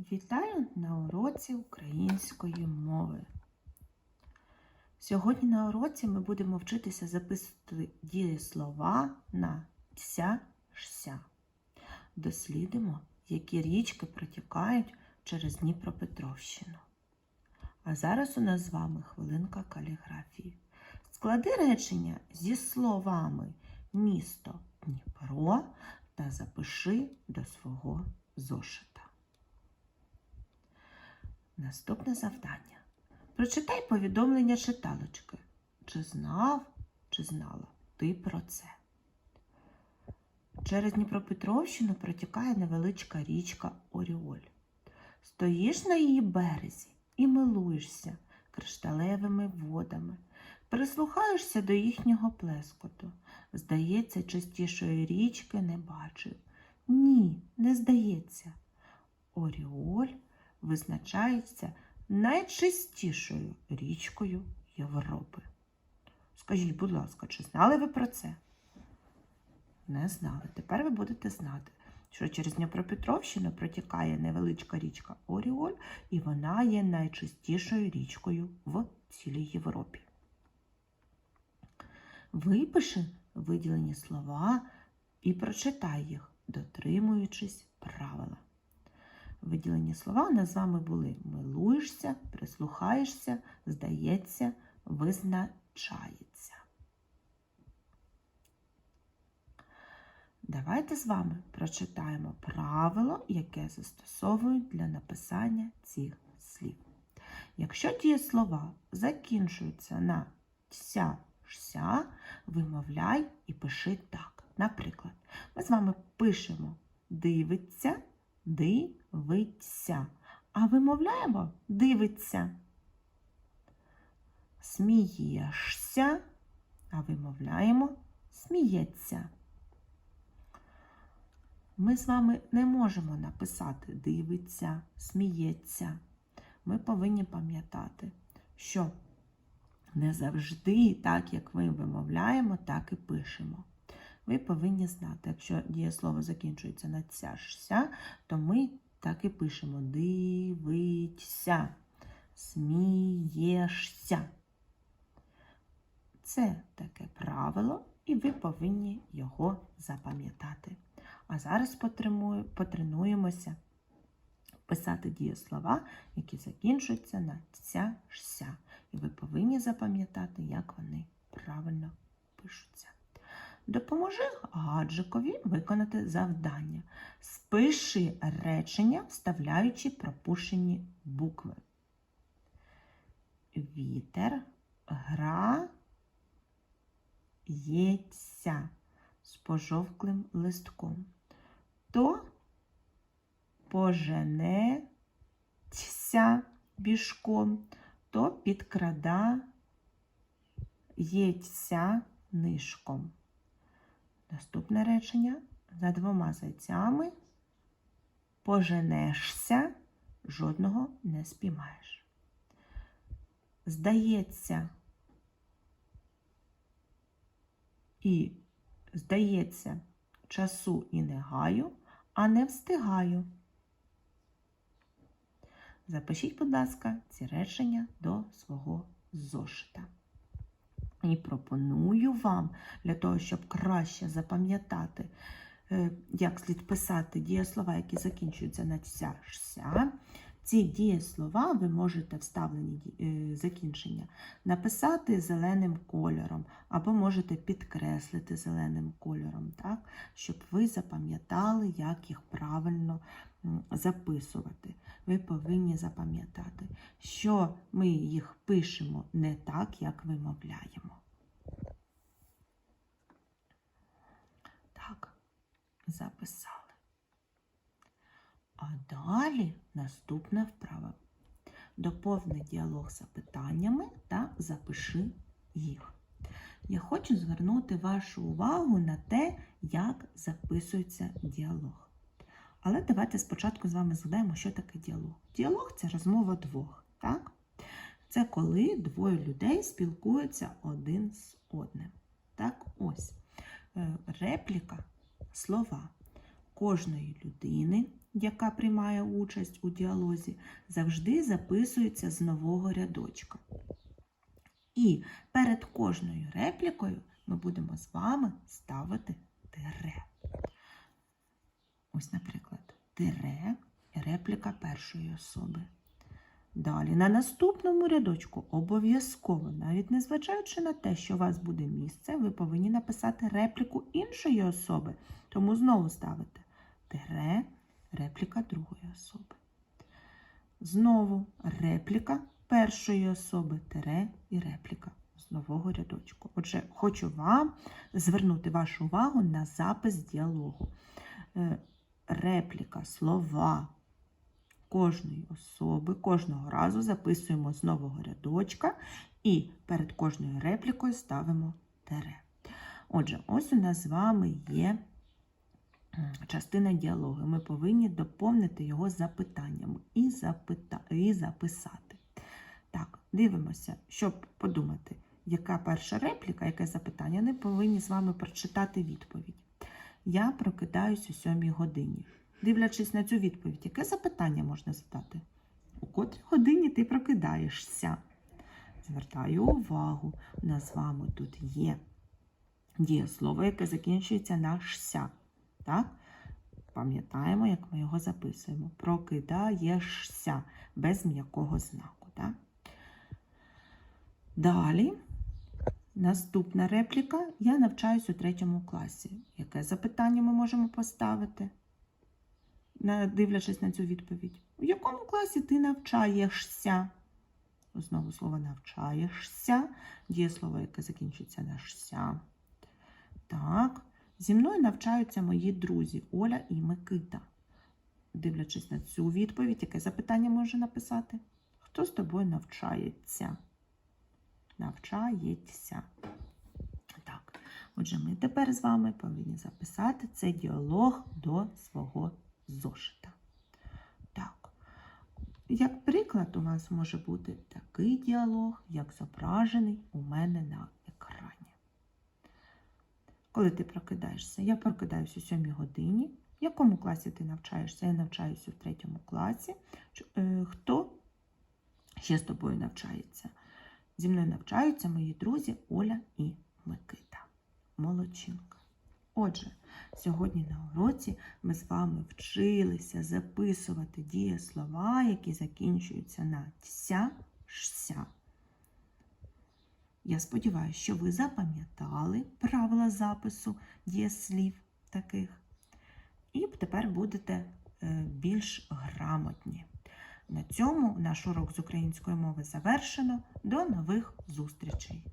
Вітаю на уроці української мови. Сьогодні на уроці ми будемо вчитися записувати дієслова на ся шся. Дослідимо, які річки протікають через Дніпропетровщину. А зараз у нас з вами хвилинка каліграфії. Склади речення зі словами місто Дніпро та запиши до свого зошита. Наступне завдання. Прочитай повідомлення читалочки. Чи знав, чи знала ти про це? Через Дніпропетровщину протікає невеличка річка Оріоль. Стоїш на її березі і милуєшся кришталевими водами, прислухаєшся до їхнього плескоту. Здається, чистішої річки не бачив. Ні, не здається. Оріоль визначається найчистішою річкою Європи. Скажіть, будь ласка, чи знали ви про це? Не знали. Тепер ви будете знати, що через Дніпропетровщину протікає невеличка річка Оріоль, і вона є найчистішою річкою в цілій Європі. Випиши виділені слова і прочитай їх, дотримуючись правила. Виділені слова у нас з вами були милуєшся, прислухаєшся, здається, визначається. Давайте з вами прочитаємо правило, яке застосовують для написання цих слів. Якщо дієслова закінчуються на ся, ся, вимовляй і пиши так. Наприклад, ми з вами пишемо дивиться, дивиться, а вимовляємо дивиться. Смієшся, а вимовляємо сміється. Ми з вами не можемо написати дивиться, сміється. Ми повинні пам'ятати, що не завжди так, як ми вимовляємо, так і пишемо. Ви повинні знати, якщо дієслово закінчується на ця ся, то ми так і пишемо дивиться, смієшся. Це таке правило, і ви повинні його запам'ятати. А зараз потренуємося писати дієслова, які закінчуються на ця ся. І ви повинні запам'ятати, як вони правильно пишуться. Допоможи гаджикові виконати завдання. Спиши речення, вставляючи пропущені букви. Вітер, гра, ється з пожовклим листком. То поженеться бішком, то підкрадається нишком. Наступне речення за двома зайцями поженешся, жодного не спіймаєш. Здається, і здається, часу і не гаю, а не встигаю. Запишіть, будь ласка, ці речення до свого зошита. І пропоную вам для того, щоб краще запам'ятати, е, як слід писати дієслова, які закінчуються на ся. Ці дієслова ви можете вставлені е, закінчення написати зеленим кольором, або можете підкреслити зеленим кольором, так? щоб ви запам'ятали, як їх правильно записувати. Ви повинні запам'ятати, що ми їх пишемо не так, як вимовляємо. Так, записали. А далі наступна вправа. Доповни діалог запитаннями та запиши їх. Я хочу звернути вашу увагу на те, як записується діалог. Але давайте спочатку з вами згадаємо, що таке діалог. Діалог це розмова двох. Так? Це коли двоє людей спілкуються один з одним. Так, ось. Е, Репліка, слова кожної людини яка приймає участь у діалозі, завжди записується з нового рядочка. І перед кожною реплікою ми будемо з вами ставити тире. Ось, наприклад, тире репліка першої особи. Далі на наступному рядочку обов'язково, навіть незважаючи на те, що у вас буде місце, ви повинні написати репліку іншої особи. Тому знову ставите тире, репліка другої особи. Знову репліка першої особи, тире і репліка з нового рядочку. Отже, хочу вам звернути вашу увагу на запис діалогу. Е, Репліка, слова кожної особи, кожного разу записуємо з нового рядочка і перед кожною реплікою ставимо тире. Отже, ось у нас з вами є частина діалогу. Ми повинні доповнити його запитаннями і, запита... і записати. Так, дивимося, щоб подумати, яка перша репліка, яке запитання, ми повинні з вами прочитати відповідь. Я прокидаюсь о 7 годині. Дивлячись на цю відповідь, яке запитання можна задати? У котрій годині ти прокидаєшся? Звертаю увагу, у нас з вами тут є дієслово, яке закінчується на «шся». Так? Пам'ятаємо, як ми його записуємо. Прокидаєшся без м'якого знаку. Так? Далі, наступна репліка. Я навчаюсь у третьому класі. Яке запитання ми можемо поставити? дивлячись на цю відповідь. У якому класі ти навчаєшся? Знову слово навчаєшся. Дієслово, яке закінчується на «ся». Так. Зі мною навчаються мої друзі Оля і Микита. Дивлячись на цю відповідь, яке запитання може написати? Хто з тобою навчається? Навчається. Так. Отже, ми тепер з вами повинні записати цей діалог до свого зошита. Так. Як приклад, у вас може бути такий діалог, як зображений у мене на. Коли ти прокидаєшся, я прокидаюся о 7 годині. В якому класі ти навчаєшся? Я навчаюся в третьому класі. Е, Хто ще з тобою навчається? Зі мною навчаються мої друзі Оля і Микита. Молодчинка. Отже, сьогодні на уроці ми з вами вчилися записувати дієслова, які закінчуються на тся, шся. Я сподіваюся, що ви запам'ятали правила запису дієслів таких. І тепер будете е, більш грамотні. На цьому наш урок з української мови завершено. До нових зустрічей!